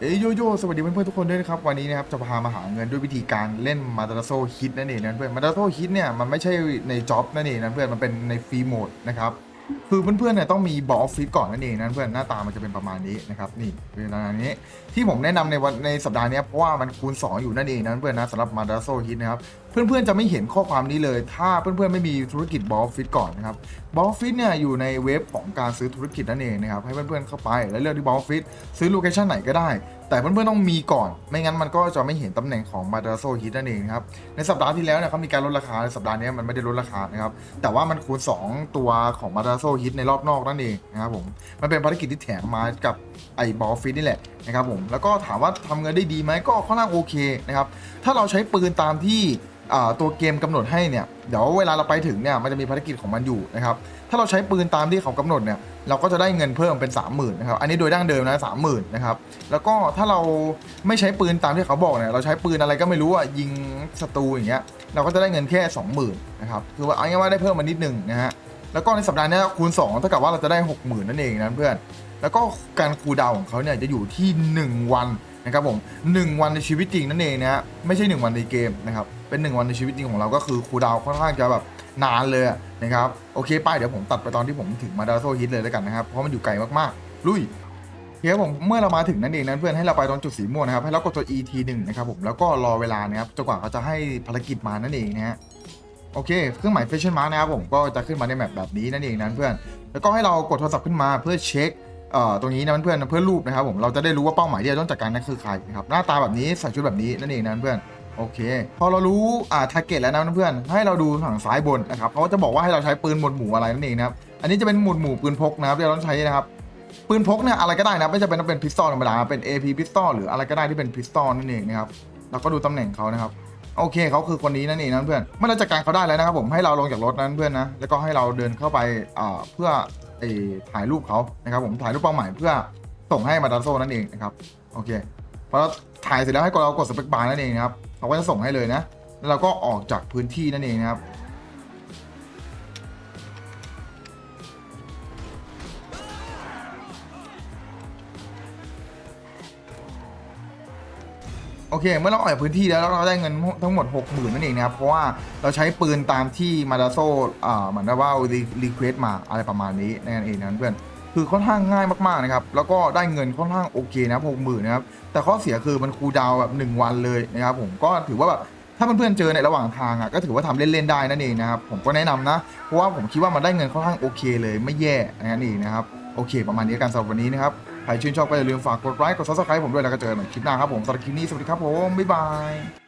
เอ้ยโยโย่สวัสดีเพื่อนๆทุกคนด้วยนะครับวันนี้นะครับจะพามาหาเงินด้วยวิธีการเล่นมาตาโซฮิตนั่นเองนะเพื่อนมาตาโซฮิตเนี่ยมันไม่ใช่ในจ็อบนั่นเองนะเพื่อนมันเป็นในฟรีโหมดนะครับคือเพื่อนๆเนี่ยต้องมีบอลออฟฟิศก่อนนั่นเองนะเพื่อนหน้าตามันจะเป็นประมาณนี้นะครับนี่เป็นประมาณนี้ที่ผมแนะนำในวันในสัปดาห์นี้เพราะว่ามันคูณ 2 อยู่นั่นเองนะเพื่อนนะสำหรับมาตาโซฮิตนะครับ เพื่อนๆจะไม่เห็นข้อความนี้เลย ถ้าเพื่อนๆไม่มีธุรกิจบอลออฟฟิศก่อนนะครับบอลฟิตเนี่ยอยู่ในเว็บของการซื้อธุรกิจนั่นเองนะครับให้เพื่อนๆเข้าไปแล้วเลือกที่บอลฟิตซื้อโลเคชันไหนก็ได้ แต่เพื่อนๆต้องมีก่อน ไม่งั้นมันก็จะไม่เห็นตำแหน่งของมาดาโซฮิตนั่นเองครับในสัปดาห์ที่แล้วเนี่ยเขามีการลดราคาในสัปดาห์นี้มันไม่ได้ลดราคานะครับแต่ว่ามันคูณ 2 ตัวของมาดาโซฮิตในรอบนอกนั่นเองนะครับผมมันเป็นภารกิจที่แถมมากับไอ้บอลฟิตนี่แหละนะครับผมแล้วก็ถามว่าทำเงินได้ดีไหมก็ค่อนข้างโอเคนะครับถ้าเราใช้ปืนตามที่อ่าตัวเกมกำหนดให้เนี่ยเดี๋ยวเวลาเราไปถึงเนี่ยมันจะมีภารกิจของมันอยู่นะครับถ้าเราใช้ปืนตามที่เขากำหนดเนี่ยเราก็จะได้เงินเพิ่มเป็น 30,000นะครับอันนี้โดยดั้งเดิมนะ30,000นะครับแล้วก็ถ้าเราไม่ใช้ปืนตามที่เขาบอกเนี่ยเราใช้ปืนอะไรก็ไม่รู้อะยิงศัตรูอย่างเงี้ยเราก็จะได้เงินแค่ 20,000นะครับคือว่าเอาง่ายว่าได้เพิ่มมานิดนึงนะฮะแล้วก็ในสัปดาห์นี้คูณ2เท่ากับว่าเราจะได้ 60,000 นั่นเองนะเพื่อนแล้วก็การคูดาวของเขาเนี่ยจะอยู่ที่ 1 วัน นะครับผม1วันในชีวิตจริงนั่นเองนะฮะไม่ใช่ 1 วันในเกมนะครับเป็น 1 วันในชีวิตจริงของเราก็คือคูดาวค่อนข้างจะแบบนานเลยนะครับโอเคป้ายเดี๋ยวผมตัดไปตอนที่ผมถึงมาดาโซฮิตเลยแล้วกันนะครับเพราะมันอยู่ไกลมากๆ ลุยเคครับผมเมื่อเรามาถึงนั่นเองนะเพื่อนให้เราไปตรงจุดสีม่วงนะครับให้เรากดตัว E ทีหนึ่งนะครับผมแล้วก็รอเวลานะครับจนกว่าเขาจะให้ภารกิจมานั่นเองนะฮะโอเคเครื่องหมาย Fashion Mark นะครับผมก็จะขึ้นมาในแมปแบบนี้นั่นเองนะเพื่อน แล้วก็ให้เรากดโทรศัพท์ขึ้นมาเพื่อเช็ค ตรงนี้นะเพื่อนเพื่อรูปนะครับผมเราจะได้รู้ว่าเป้าหมายที่เราต้องจัดการนั่นคือใครนะครับหน้าตาแบบนี้ใส่ชุดแบบนี้นั่นเองนะเพื่อนโอเค พอเรารู้อ่าทาร์เก็ตแล้วนะเพื่อนให้เราดูทางซ้ายบนนะครับเขาจะบอกว่าให้เราใช้ปืนหมวดหมู่อะไรนั่นเองนะครับอันนี้จะเป็นหมวดหมู่ปืนพกนะครับที่เราต้องใช้นะครับปืนพกเนี่ยอะไรก็ได้นะไม่จำเป็นต้องเป็นพิสตอลธรรมดาเป็น AP พิสตอลหรืออะไรก็ได้ที่เป็นพิสตอลนั่นเองนะครับเราก็ดูตำแหน่งเขานะครับโอเคเขาคือคนนี้นั่นเองนะเพื่อนเมื่อเราจัดการเขาได้แล้วนะครับผมให้เราลงจากรถนั้นเพื่อนนะแล้วก็ให้เราเดินเข้าไปอ่าเพื่อ ไอถ่ายรูปเขานะครับผมถ่ายรูปเป้าหมายเพื่อส่งให้มาดาโซนั่นเองนะครับโอเคพอเราถ่ายเสร็จแล้วให้เรากดสเปกบาร์นั่นเองนะครับเขาก็จะส่งให้เลยนะแล้วเราก็ออกจากพื้นที่นั่นเองนะครับ โอเค เมื่อเราออกจากพื้นที่แล้วเราได้เงินทั้งหมด 60,000นั่นเองนะครับ เพราะว่าเราใช้ปืนตามที่มาดาโซ่เหมือนว่ารีเควสมาอะไรประมาณนี้นั่นเองนะเพื่อนคือค่อนข้างง่ายมากๆนะครับ แล้วก็ได้เงินค่อนข้างโอเคนะหกหมื่นนะครับ แต่ข้อเสียคือมันคูดาวแบบ 1 วันเลยนะครับผมก็ถือว่าแบบถ้าเพื่อนๆเจอในระหว่างทางอะก็ถือว่าทำเล่นๆได้นั่นเองนะครับผมก็แนะนำนะ เพราะว่าผมคิดว่ามันได้เงินค่อนข้างโอเคเลยไม่แย่นั่นเองนะครับ โอเค ประมาณนี้กันสำหรับวันนี้นะครับ ใครชื่นชอบก็อย่าลืมฝากกดไลค์ กดซับสไครต์ผมด้วยแล้วก็เจอกันใหม่คลิปหน้าครับผมสำหรับคลิปนี้สวัสดีครับผม บ๊ายบาย